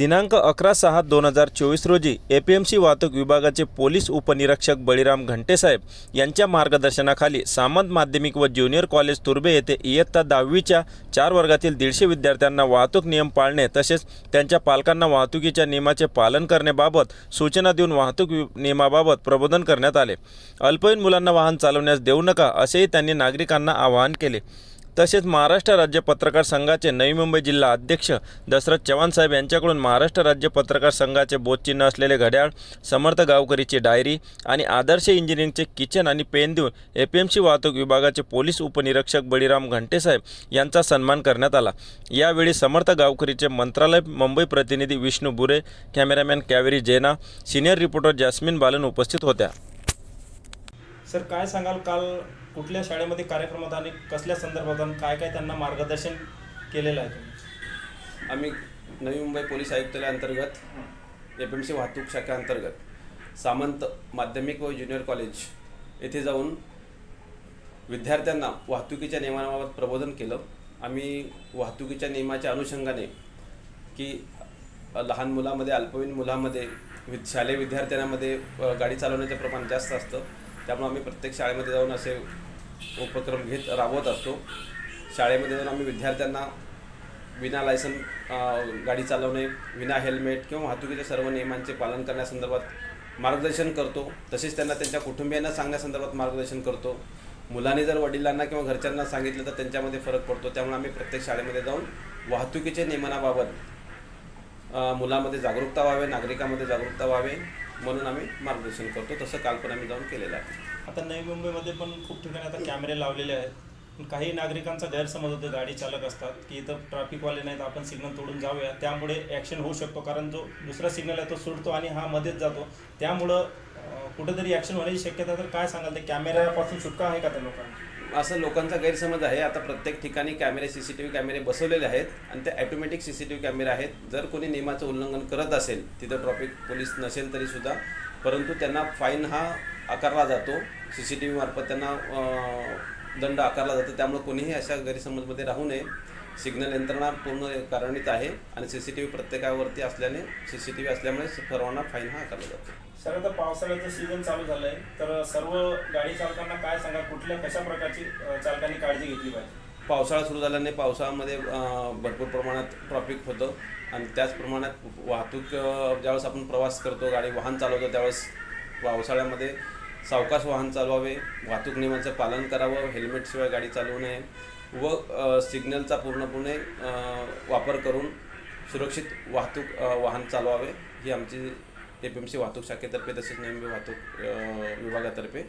दिनांक अकरा सहा दोन हजार चोवीस रोजी ए पी एम सी वाहतूक विभागाचे पोलीस उपनिरीक्षक बळीराम घंटेसाहेब यांच्या मार्गदर्शनाखाली सामंत माध्यमिक व ज्युनियर कॉलेज तुर्बे येथे इयत्ता दहावीच्या चार वर्गातील दीडशे विद्यार्थ्यांना वाहतूक नियम पाळणे तसेच त्यांच्या पालकांना वाहतुकीच्या नियमाचे पालन करण्याबाबत सूचना देऊन वाहतूक वि- नियमाबाबत प्रबोधन करण्यात आले. अल्पवयीन मुलांना वाहन चालवण्यास देऊ नका असेही त्यांनी नागरिकांना आवाहन केले. तसेच महाराष्ट्र राज्य पत्रकार संघाचे नवी मुंबई जिल्हा अध्यक्ष दशरथ चव्हाण साहेब यांच्याकडून महाराष्ट्र राज्य पत्रकार संघाचे बोधचिन्ह असलेले घड्याळ समर्थ गावकरीची डायरी आणि आदर्श इंजिनिअरिंगचे किचन आणि पेन देऊन ए पी एम सी वाहतूक विभागाचे पोलीस उपनिरीक्षक बळीराम घंटेसाहेब यांचा सन्मान करण्यात आला. यावेळी समर्थ गावकरीचे मंत्रालय मुंबई प्रतिनिधी Vishnu Bure cameraman Kaveri Jena senior reporter Jasmine Balan उपस्थित होत्या. सर काय सांगाल? काल कुठल्या शाळेमध्ये कार्यक्रमात आणि कसल्या संदर्भात आणि काय काय त्यांना मार्गदर्शन केलेलं आहे? तुम्ही आम्ही नवी मुंबई पोलीस आयुक्तालय अंतर्गत एफ एम सी वाहतूक शाखा अंतर्गत सामंत माध्यमिक व ज्युनियर कॉलेज येथे जाऊन विद्यार्थ्यांना वाहतुकीच्या नियमाबाबत प्रबोधन केलं. आम्ही वाहतुकीच्या नियमाच्या अनुषंगाने की लहान मुलामध्ये अल्पवयीन मुलामध्ये वि शालेय विद्यार्थ्यांमध्ये गाडी चालवण्याचं प्रमाण जास्त असतं. त्यामुळे आम्ही प्रत्येक शाळेमध्ये जाऊन असे उपक्रम घेत राबवत असतो. शाळेमध्ये जाऊन आम्ही विद्यार्थ्यांना विना लायसन गाडी चालवणे विना हेल्मेट किंवा वाहतुकीच्या सर्व नियमांचे पालन करण्यासंदर्भात मार्गदर्शन करतो. तसेच त्यांना त्यांच्या कुटुंबियांना सांगण्यासंदर्भात मार्गदर्शन करतो. मुलांनी जर वडिलांना किंवा घरच्यांना सांगितलं तर त्यांच्यामध्ये फरक पडतो. त्यामुळे आम्ही प्रत्येक शाळेमध्ये जाऊन वाहतुकीच्या नियमनाबाबत मुलामध्ये जागरूकता व्हावे नागरिकांमध्ये जागरूकता व्हावे. म्हणून आम्ही मार्गदर्शन करतो. तसं काल पण आम्ही जाऊन केलेलं आहे. आता नवी मुंबईमध्ये पण खूप ठिकाणी आता कॅमेरे लावलेले आहेत. पण काही नागरिकांचा गैरसमज होतो गाडी चालक असतात की इथं ट्रॅफिकवाले नाहीत आपण सिग्नल तोडून जाऊया. त्यामुळे ॲक्शन होऊ शकतो कारण जो दुसरा सिग्नल आहे तो सुटतो आणि हा मध्येच जातो. त्यामुळं कुठेतरी ॲक्शन होण्याची शक्यता तर काय सांगाल ते कॅमेऱ्यापासून सुटका आहे का त्या लोकांना असं लोकांचा गैरसमज आहे. आता प्रत्येक ठिकाणी कॅमेरे सी सी टी व्ही कॅमेरे बसवलेले आहेत आणि ते automatic C C T V कॅमेरे आहेत. जर कोणी नियमाचं उल्लंघन करत असेल तिथं ट्रॉफिक पोलीस नसेल तरीसुद्धा परंतु त्यांना फाईन हा आकारला जातो. सी सी टी व्ही मार्फत त्यांना दंड आकारला जातो. त्यामुळे कोणीही अशा गैरसमजमध्ये राहू नये. सिग्नल यंत्रणा पूर्ण कार्यान्वित आहे आणि सी सी टी व्ही प्रत्येकावरती असल्याने सी सी टी व्ही असल्यामुळे सर्वांना फाईन हा आकारला जातो. सर आता पावसाळ्याचं सीझन चालू झालं आहे तर सर्व गाडी चालकांना काय सांगा? कुठल्या कशा प्रकारची चालकांनी काळजी घेतली पाहिजे? पावसाळा सुरू झाल्याने पावसाळ्यामध्ये अं, भरपूर प्रमाणात ट्रॉफिक होतं. आणि त्याच प्रमाणात वाहतूक ज्यावेळेस आपण प्रवास करतो गाडी वाहन चालवतो त्यावेळेस पावसाळ्यामध्ये सावकाश वाहन चालवावे वाहतूक नियमांचं पालन करावं हेल्मेटशिवाय गाडी चालवू नये व सिग्नलचा पूर्णपणे वापर करून सुरक्षित वाहतूक वाहन चालवावे. ही आमची एफ एम सी वाहतूक शाखेतर्फे तसेच नेहमी वाहतूक विभागातर्फे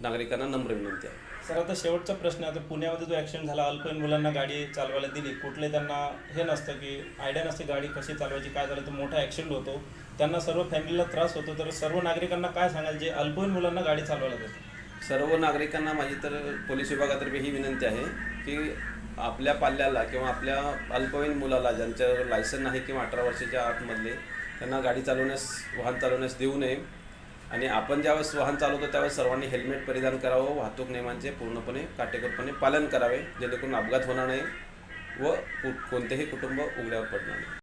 नागरिकांना नम्र विनंती आहे. सर आता शेवटचा प्रश्न आहे. आता पुण्यामध्ये जो ॲक्सिडेंट झाला अल्पवयीन मुलांना गाडी चालवायला दिली. कुठले त्यांना हे नसतं की आयडिया नसते गाडी कशी चालवायची काय झालं तर मोठा ॲक्सिडेंट होतो. त्यांना सर्व फॅमिलीला त्रास होतो. तर सर्व नागरिकांना काय सांगाल जे अल्पवयीन मुलांना गाडी चालवायला देतात? सर्व नागरिकांना माझी तर पोलीस विभागातर्फे ही विनंती आहे की आपल्या पाल्याला किंवा आपल्या अल्पवयीन मुलाला ज्यांचं लायसन नाही किंवा अठरा वर्षाच्या आतमधले त्यांना गाडी चालवण्यास वाहन चालवण्यास देऊ नये. आणि आपण ज्यावेळेस वाहन चालवतो त्यावेळेस सर्वांनी हेल्मेट परिधान करावं वाहतूक नियमांचे पूर्णपणे काटेकोरपणे पालन करावे जेणेकरून अपघात होणार नाही व कोणतेही कुटुंब उघड्यावर पडणार नाही.